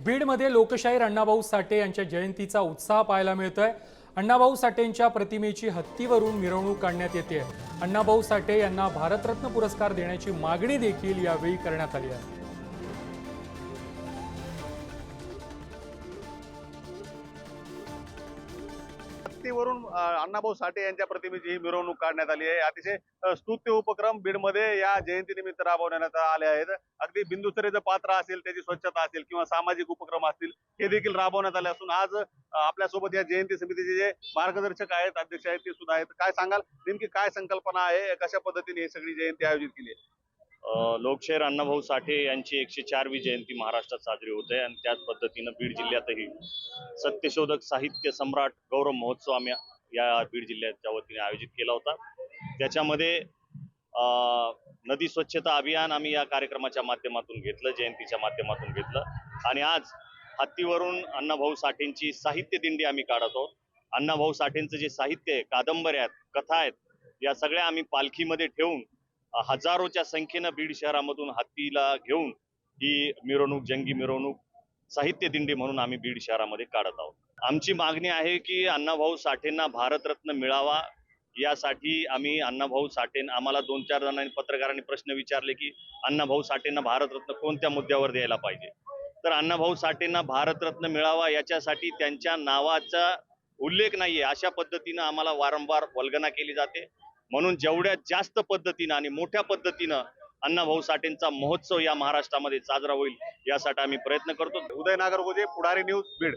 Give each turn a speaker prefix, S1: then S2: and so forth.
S1: बीडमध्ये लोकशाहीर अण्णाभाऊ साठे यांच्या जयंतीचा उत्साह पाहायला मिळतोय. अण्णाभाऊ साठेंच्या प्रतिमेची हत्तीवरून मिरवणूक काढण्यात येते अण्णाभाऊ साठे यांना भारतरत्न पुरस्कार देण्याची मागणी देखील यावेळी करण्यात आली आहे.
S2: हत्तीवरून अण्णाभाऊ साठे यांच्या प्रतिमेची ही मिरवणूक काढण्यात आली आहे. अतिशय स्तुत्य उपक्रम बीडमध्ये या जयंतीनिमित्त राबवण्यात आले आहेत. अगदी बिंदुसरीचं पात्र असेल त्याची स्वच्छता असेल किंवा सामाजिक उपक्रम असतील हे देखील राबवण्यात आले असून आज आपल्यासोबत या जयंती समितीचे जे मार्गदर्शक आहेत अध्यक्ष आहेत ते सुद्धा आहेत. काय सांगाल? नेमकी काय संकल्पना आहे? कशा पद्धतीने ही सगळी जयंती आयोजित केली आहे?
S3: लोकशाहीर अण्णाभाऊ साठे यांची एकशे चारवी जयंती महाराष्ट्रात साजरी होते आणि त्याच पद्धतीनं बीड जिल्ह्यातही सत्यशोधक साहित्य सम्राट गौरव महोत्सव आम्ही या बीड जिल्ह्याच्या वतीने आयोजित केला होता. त्याच्यामध्ये नदी स्वच्छता अभियान आम्ही या कार्यक्रमाच्या माध्यमातून घेतलं जयंतीच्या माध्यमातून घेतलं. आणि आज हत्तीवरून अण्णाभाऊ साठेंची साहित्य दिंडी आम्ही काढत आहोत. अण्णाभाऊ साठेंचं जे साहित्य आहे कादंबऱ्या आहेत कथा आहेत या सगळ्या आम्ही पालखीमध्ये ठेवून हजारोच्या संख्येनं बीड शहरामधून हत्तीला घेऊन ही मिरवणूक जंगी मिरवणूक साहित्य दिंडी म्हणून आम्ही बीड शहरामध्ये काढत आहोत. आमची मागणी आहे की अण्णाभाऊ साठेंना भारतरत्न मिळावा यासाठी आम्ही अण्णाभाऊ साठेन आम्हाला दोन चार जणांनी पत्रकारांनी प्रश्न विचारले की अण्णाभाऊ साठेंना भारतरत्न कोणत्या मुद्द्यावर द्यायला पाहिजे? तर अण्णाभाऊ साठेंना भारतरत्न मिळावा याच्यासाठी त्यांच्या नावाचा उल्लेख नाहीये. अशा पद्धतीनं आम्हाला वारंवार वल्गना केली जाते. म्हणून जेवढ्या जास्त पद्धतीनं आणि मोठ्या पद्धतीनं अण्णाभाऊ साठेंचा महोत्सव या महाराष्ट्रामध्ये साजरा होईल यासाठी आम्ही प्रयत्न करतो.
S2: उदय नागरगोजे पुढारी न्यूज बीड.